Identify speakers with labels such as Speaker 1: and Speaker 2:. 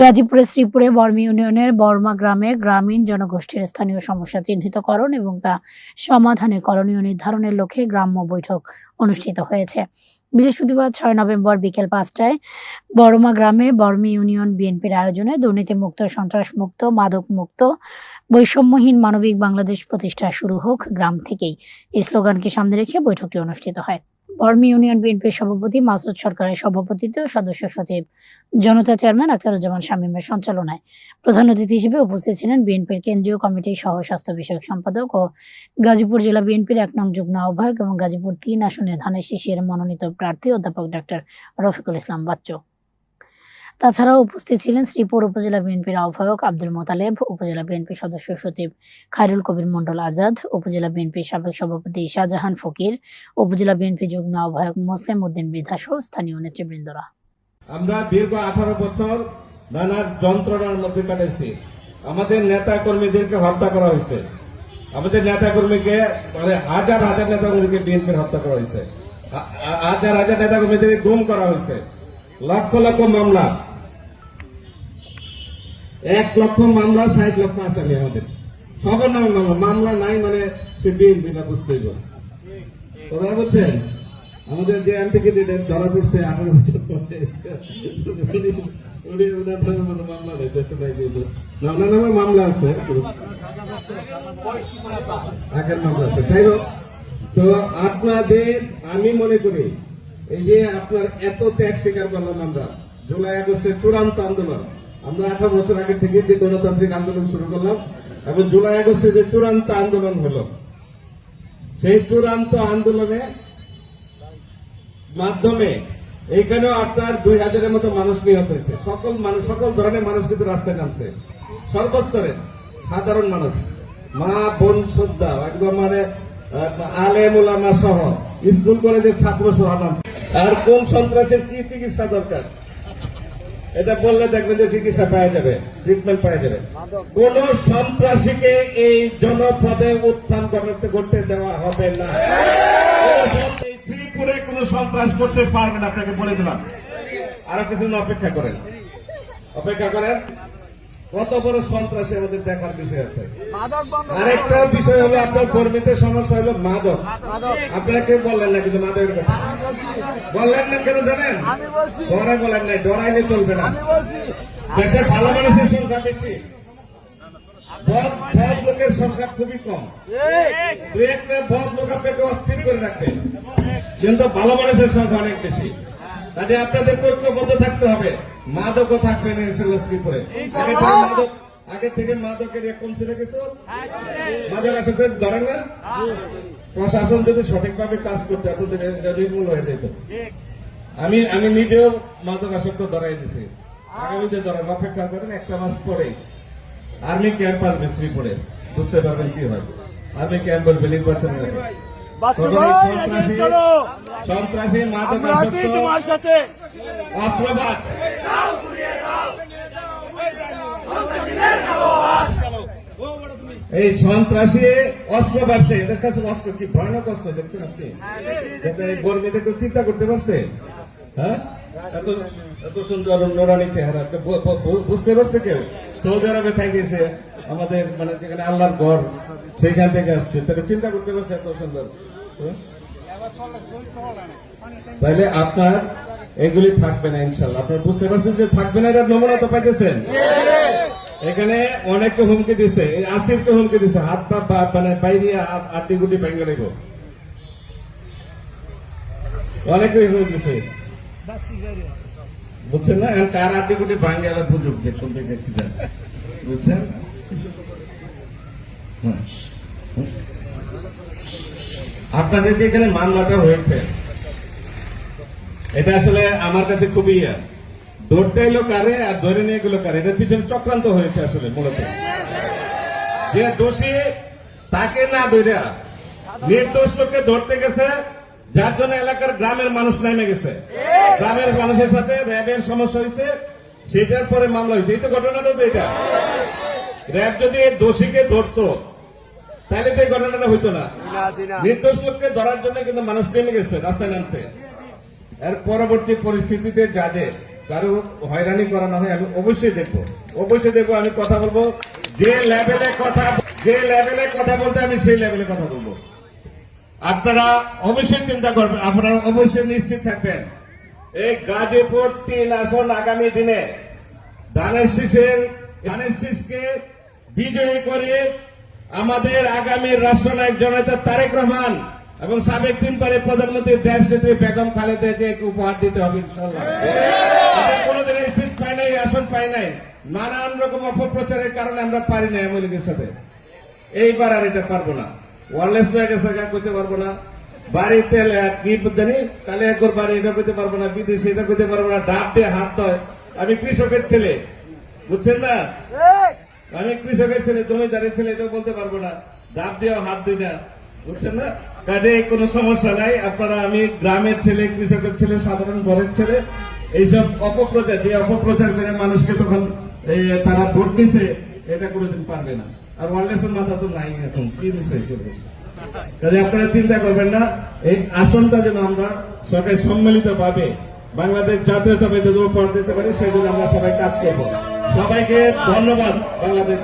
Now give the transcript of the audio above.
Speaker 1: গাজীপুরের শ্রীপুরে বর্মী ইউনিয়নের বর্মা গ্রামে গ্রামীণ জনগোষ্ঠীর স্থানীয় সমস্যা চিহ্নিতকরণ এবং তা সমাধানে করণীয় নির্ধারণের লক্ষ্যে গ্রাম্য বৈঠক অনুষ্ঠিত হয়েছে। বৃহস্পতিবার ছয় নভেম্বর বিকেল পাঁচটায় বর্মা গ্রামে বর্মী ইউনিয়ন বিএনপির আয়োজনে দুর্নীতিমুক্ত, সন্ত্রাসমুক্ত, মাদকমুক্ত, বৈষম্যহীন মানবিক বাংলাদেশ প্রতিষ্ঠা শুরু হোক গ্রাম থেকেই। এই স্লোগানকে সামনে রেখে বৈঠকটি অনুষ্ঠিত হয়। বর্মী ইউনিয়ন বিএনপির সভাপতি মাসুদ সরকারের সভাপতিত্বে ও সদস্য সচিব জনতা চেয়ারম্যান আখতারুজ্জামান শামীমের সঞ্চালনায়। প্রধান অতিথি হিসেবে উপস্থিত ছিলেন বিএনপির কেন্দ্রীয় কমিটির সহ স্বাস্থ্য বিষয়ক সম্পাদক ও গাজীপুর জেলা বিএনপির এক নং যুগ্ম আহ্বায়ক এবং গাজীপুর তিন আসনে ধানের শিশির মনোনীত প্রার্থী অধ্যাপক ডাক্তার রফিকুল ইসলাম বাচ্চু। তাছাড়াও উপস্থিত ছিলেন শ্রীপুর উপজেলা বিএনপির আহ্বায়ক আব্দুল মোতালেব, উপজেলা বিএনপির সদস্য সচিব খায়রুল কবির মন্ডল আজাদ, উপজেলা বিএনপির সাবেক সভাপতি শাহজাহান ফকির, উপজেলা বিএনপি যুগ্ম আহ্বায়ক মোসলেম উদ্দিন বৃদ্ধা সহ স্থানীয় নেতৃবৃন্দরা।
Speaker 2: আমরা দীর্ঘ আঠারো বছর নানা যন্ত্রণার মধ্যে কাটাইছি। আমাদের নেতা কর্মীদেরকে হত্যা করা হয়েছে। আমাদের নেতা কর্মীকে মানে হাজার হাজার নেতা কর্মীকে বিএনপির হত্যা করা হয়েছে। হাজার হাজার নেতা কর্মীদের গুম করা হয়েছে। লক্ষ লক্ষ মামলা। এক লক্ষ মামলা, ষাট লক্ষ আসামি আমাদের। সবার নামে মামলা। মামলা নাই মানে সে বিএনপি না বুঝতেই পারে কথা বলছেন, আমাদের যে এমপি ক্যান্ডিডেট ধরা পড়ছে আঠারো বছর মামলা আছে। আগের মামলা আছে। তাই হোক, তো আপনাদের আমি মনে করি, এই যে আপনার এত ত্যাগ স্বীকার করলাম আমরা, জুলাই আগস্টের চূড়ান্ত আন্দোলন আমরা আঠারো বছর আগে থেকে যে গণতান্ত্রিক আন্দোলন শুরু করলাম এবং জুলাই আগস্টে যে চূড়ান্ত আন্দোলন হলো, সেই চূড়ান্ত আন্দোলনে মাধ্যমে এইখানেও আপনার দুই হাজারের মতো মানুষ নিহত হয়েছে। সকল মানুষ, সকল ধরনের মানুষ কিন্তু রাস্তায় নামছে। সর্বস্তরের সাধারণ মানুষ, মা, বোন, শ্রদ্ধা, একদম মানে আলেম ওলামা সহ, স্কুল, কলেজের ছাত্র সহ নামছে। আর কোন সন্ত্রাসের কি চিকিৎসা দরকার? এটা বললে দেখবেন যে চিকিৎসা পাওয়া যাবে ট্রিটমেন্ট পাওয়া যাবে। কোন সন্ত্রাসীকে এই জনপদে উত্থান করতে করতে দেওয়া হবে না। শ্রীপুরে কোন সন্ত্রাস করতে পারবেন আপনাকে বলে দিলাম। আরও কিছুদিন অপেক্ষা করেন। অপেক্ষা করেন। কত বড় সন্ত্রাসী আমাদের দেখার বিষয় আছে? আরেকটা বিষয় হলো আপনার কর্মীদের সমস্যা হলো মাদক। আপনারা কেউ বললেন না কিন্তু মাদকের কথা? বললেন না কেন জানেন? ডরাই বলেন নাই ডরাইলে চলবে না।
Speaker 3: আমি বলছি।
Speaker 2: দেশে ভালো মানুষের সংখ্যা বেশি। বদ লোকের সংখ্যা খুবই কম। দু একটা বদ লোক আপনাকে অস্থির করে রাখবে। কিন্তু ভালো মানুষের সংখ্যা অনেক বেশি। কাজে আপনাদের ঐক্যবদ্ধ থাকতে হবে। মাদকও থাকবে না ইনশাল্লাহ শ্রীপুরে মাদক আগে থেকে মাদকের কমছে রেখেছো মাদক আসলে ধরেন না? প্রশাসন যদি সঠিকভাবে কাজ করতে আপনাদের নির্মূল হয়ে যেত। আমি আমি নিজেও মাদক আসক্ত ধরাই দিছি। আগামীতে ধরেন অপেক্ষা করেন একটা মাস পরে আর্মি ক্যাম্প আসবে শ্রীপুরে বুঝতে পারবেন কি হয়। আর্মি ক্যাম্প বলবে নির্বাচনের আগে। তখন এই সন্ত্রাসী
Speaker 4: তোমার সাথে।
Speaker 2: এই সন্ত্রাসী অস্ত্র ব্যবসায়ী এদের কাছে অস্ত্র কি? ভয়ানক অস্ত্র দেখছেন আপনি? গর্মীদের চিন্তা করতে পারছে হ্যাঁ? এত সুন্দর নোরানি চেহারা। বুঝতে পারছে কেউ? সৌদি আরবে আমাদের মানে যেখানে আল্লাহর ঘর, সেইখান থেকে আসছে। তাহলে চিন্তা করতে পারছে এত সুন্দর? তাহলে আপনার এগুলি থাকবে না ইনশাল্লাহ। আপনার বুঝতে পারছেন যে থাকবে না, এটার নমুনা তো পাইতেছেন? এখানে অনেককে হুমকি দিছে। আসিফকে হুমকি দিছে। হাত পা মানে বাইরে আটি গুটি ভেঙে রেখো অনেকে হুমকি দিছে। বুঝছেন না কার আটি গুটি ভাঙে বুঝুক যে কোন দিকে কি যায় বুঝছেন। হুম। আপনাদের যে এখানে মামলাটা হয়েছে, এটা আসলে আমার কাছে খুবই ইয়া। ধরতে এলো কারে আর ধরে নিয়ে গেলো কারে এটার পিছনে চক্রান্ত হয়েছে আসলে মূলত যে দোষী তাকে না ধরে নির্দোষ লোককে ধরতে গেছে যার জন্য এলাকার গ্রামের মানুষ নেমে গেছে। গ্রামের মানুষের সাথে র্যাবের সমস্যা হয়েছে সেটার পরে মামলা হয়েছে। এই তো ঘটনাটা তো এটা? র্যাব যদি দোষীকে ধরতো তাহলে তো এই ঘটনাটা হইতো না। নির্দোষ লোককে ধরার জন্য কিন্তু মানুষ নেমে গেছে রাস্তায় নামছে। এর পরবর্তী পরিস্থিতিতে যাদের কারও হয়রানি করা না হয় আমি অবশ্যই দেখব। অবশ্যই দেখব আমি কথা বলব। যে লেভেলে কথা যে লেভেলে কথা বলতে আমি সেই লেভেলে কথা বলব। আপনারা অবশ্যই চিন্তা করবেন, আপনারা অবশ্যই নিশ্চিত থাকবেন। এই গাজীপুর তিন আসন আগামী দিনে ধানের শীষের ধানের শীষকে বিজয়ী করে আমাদের আগামী রাষ্ট্রনায়ক জনতা তারেক রহমান এবং সাবেক তিনবারে প্রধানমন্ত্রী দেশ নেত্রী বেগম খালেদা জিয়াকে উপহার দিতে হবে কোনোদিন পাই নাই পাই নাই। নানান রকম অপপ্রচারের কারণে আমরা পারি না লীগের সাথে। এইবার আর এটা পারব না। ওয়ারলেস গেছে গা করতে পারব না। বাড়িতে কি জানি তাহলে একবার বাড়ি এটা করতে পারব না বিদেশে এটা করতে পারব না ডাব দিয়ে হাত ধয়। আমি কৃষকের ছেলে বুঝছেন না? আমি কৃষকের ছেলে জমিদারের ছেলে এটাও বলতে পারব না। ডাব দিয়েও হাত দিই না বুঝছেন না? কাজে কোনো সমস্যা নাই আপনারা আমি গ্রামের ছেলে কৃষকের ছেলে সাধারণ ঘরের ছেলে এইসব অপপ্রচার যে অপপ্রচার করে মানুষকে তখন তারা ভোট দিছে এটা কোনোদিন পারবে না। আর ওয়ার্ল্ডের মাথা তো নাই এখন, কি বিষয় করবে কাজে আপনারা চিন্তা করবেন না, এই আসনটা যেন আমরা সরকার সম্মিলিত ভাবে বাংলাদেশ জাতীয়তাবাদী দল পর দিতে পারি, সেই জন্য আমরা সবাই কাজ করব। সবাইকে ধন্যবাদ, বাংলাদেশ